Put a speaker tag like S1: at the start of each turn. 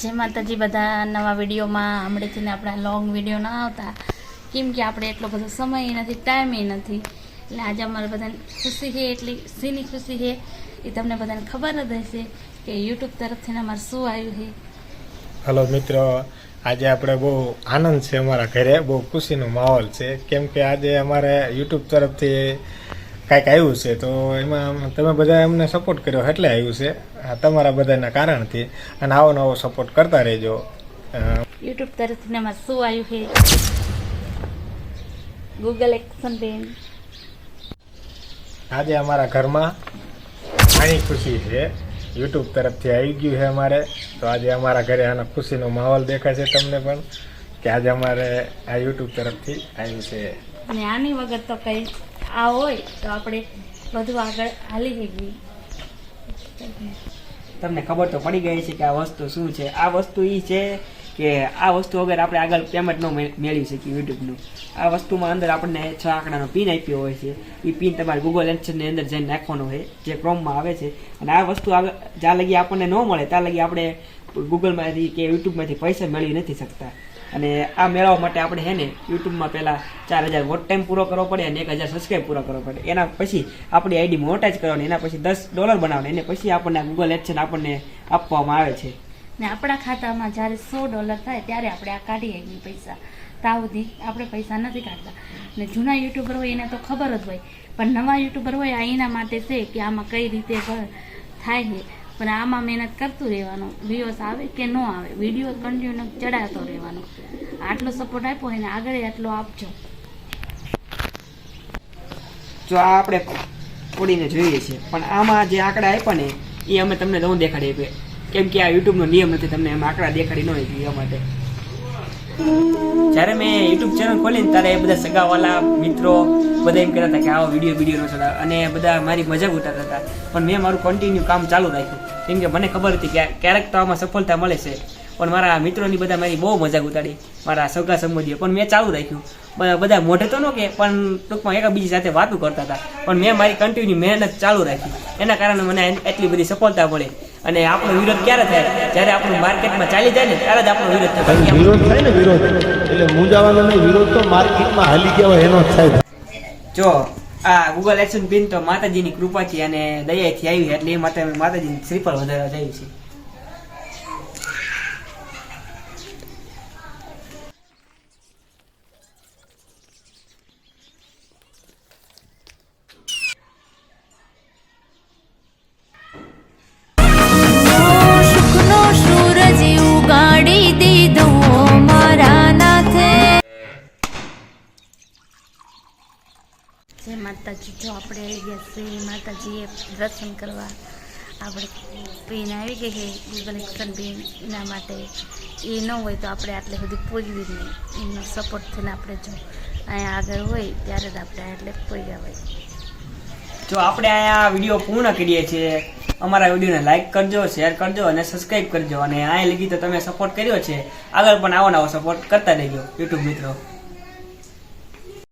S1: જે માતાજી બધા નવા વિડીયોમાં હમણાંથી આપણા લોંગ વીડિયો ના આવતા. કેમ કે આપણે એટલો બધો સમય નથી ટાઈમ નથી. એટલે આજે અમારે બધાને ખુશી છે, એટલી શીની ખુશી છે એ તમને બધાને ખબર જ હશે કે યુટ્યુબ તરફથી અમારે શું આવ્યું છે.
S2: હલો મિત્રો, આજે આપણે બહુ આનંદ છે અમારા ઘરે, બહુ ખુશીનો માહોલ છે. કેમ કે આજે અમારે યુટ્યુબ તરફથી કાંઈક આવ્યું છે તો એમાં તમે બધા અમને સપોર્ટ કર્યો એટલે આવ્યું છે આ તમારા બધાના કારણથી. અને આવો નવો સપોર્ટ કરતા રહેજો.
S1: યુટ્યુબ તરફથી એમાં શું આવ્યું છે? ગૂગલ એક્શન બેન
S2: આજે અમારા ઘરમાં ઘણી ખુશી છે. યુટ્યુબ તરફથી આવી ગયું છે અમારે. તો આજે અમારા ઘરે આનો ખુશીનો માહોલ દેખાય છે તમને પણ કે આજે અમારે આ યુટ્યુબ તરફથી આવ્યું છે.
S1: અને આની વગર તો કંઈ આ હોય તો આપણે બધું આગળ હાલી શકીએ.
S3: તમને ખબર તો પડી ગઈ છે કે આ વસ્તુ શું છે? આ વસ્તુ એ છે કે આ વસ્તુ વગર આપણે આગળ પેમેન્ટ ન મેળવી શકીએ યુટ્યુબનું આ વસ્તુમાં અંદર આપણને છ આંકડાનો પિન આપ્યો હોય છે. એ પિન તમારે ગૂગલ એન્સરની અંદર જઈને નાખવાનો હોય, જે ક્રોમમાં આવે છે. અને આ વસ્તુ જ્યાં લગી આપણને ન મળે, ત્યાં લગી આપણે ગૂગલમાંથી કે યુટ્યુબમાંથી પૈસા મેળવી નથી શકતા. અને આ મેળવવા માટે આપણે હે ને યુટ્યુબમાં પહેલાં ચાર હજાર વોટ ટાઈમ પૂરો કરવો પડે અને એક હજાર સબસ્ક્રાઈબ પૂરો કરવો પડે. એના પછી આપણી આઈડી મોટાઈઝ કરવાની, એના પછી દસ ડોલર બનાવવાની, એને પછી આપણને ગૂગલ એડસન આપણને આપવામાં આવે છે.
S1: ને આપણા ખાતામાં જ્યારે સો ડોલર થાય ત્યારે આપણે આ કાઢીએ શકીએ પૈસા. તાવથી આપણે પૈસા નથી કાઢતા. ને જૂના યુટ્યુબર હોય એને તો ખબર જ હોય. પણ નવા યુટ્યુબર હોય, આ એના માટે છે કે આમાં કઈ રીતે થાય છે. પણ આમાં મહેનત કરતું રહેવાનું. વ્યૂઝ આવે કે ન આવે વીડિયો કન્ટિન્યુ ચડાવતો રહેવાનો. આટલો સપોર્ટ આપ્યો એને આગળ આટલો આપજો.
S3: જો આ આપણે પડીને જોઈએ છીએ. પણ આમાં જે આંકડા આપ્યા ને, એ અમે તમને ન દેખાડી કેમ કે આ યુટ્યુબનો નિયમ નથી તમને એમ આંકડા દેખાડી ન જોઈએ માટે. જ્યારે મેં યુટ્યુબ ચેનલ ખોલીને ત્યારે એ બધા સગાવાલા, મિત્રો બધા એમ કહેતા હતા કે આવો વીડિયો વીડિયો ચડાવ અને બધા મારી મજાક ઉતારતા હતા. પણ મેં મારું કન્ટિન્યુ કામ ચાલુ રાખ્યું. કેમ કે મને ખબર હતી કે ક્યારેક તો આમાં સફળતા મળે છે. પણ મારા મિત્રોની બધા મારી બહુ મજાક ઉતારી. મારા સગા સંબંધીઓ. પણ મેં ચાલુ રાખ્યું. બધા મોઢે તો ન કે, પણ ટૂંકમાં એકબીજી સાથે વાતો કરતા હતા. પણ મેં મારી કન્ટિન્યુ મહેનત ચાલુ રાખી. એના કારણે મને એટલી બધી સફળતા મળી. અને આપણો વિરોધ ક્યારે થાય? જ્યારે આપણું માર્કેટમાં ચાલી જાય ને ત્યારે જ આપણો વિરોધ થાય.
S4: વિરોધ થાય ને વિરોધ? એટલે મૂંઝાવાનો નહીં વિરોધ તો માર્કેટમાં હાલી ગયા હોય એનો જ થાય.
S3: જો આ ગૂગલ એક્શન પિન તો માતાજીની કૃપાથી અને દયાથી આવી એટલે એ માટે માતાજીની શ્રીફળ વધારવા જાય છીએ.
S1: માતાજી, જો આપણે આવી ગયા છે માતાજીએ દર્શન કરવા. આપણે પેન આવી ગઈ છે ગૂગલ એક્શન એના માટે. એ ન હોય તો આપણે આટલે સુધી પહોંચવી જ નહીં. એમનો સપોર્ટ થઈને આપણે જો અહીંયા આગળ હોય, ત્યારે જ આપણે એટલે પહોંચ્યા હોય.
S3: જો આપણે અહીંયા વીડિયો પૂર્ણ કરીએ છીએ, અમારા વિડીયોને લાઈક કરજો શેર કરજો અને સબસ્ક્રાઈબ કરજો. અને અહીંયા લગી તો તમે સપોર્ટ કર્યો છે. આગળ પણ આવો નવો સપોર્ટ કરતા રહેજો, યુટ્યુબ મિત્રો.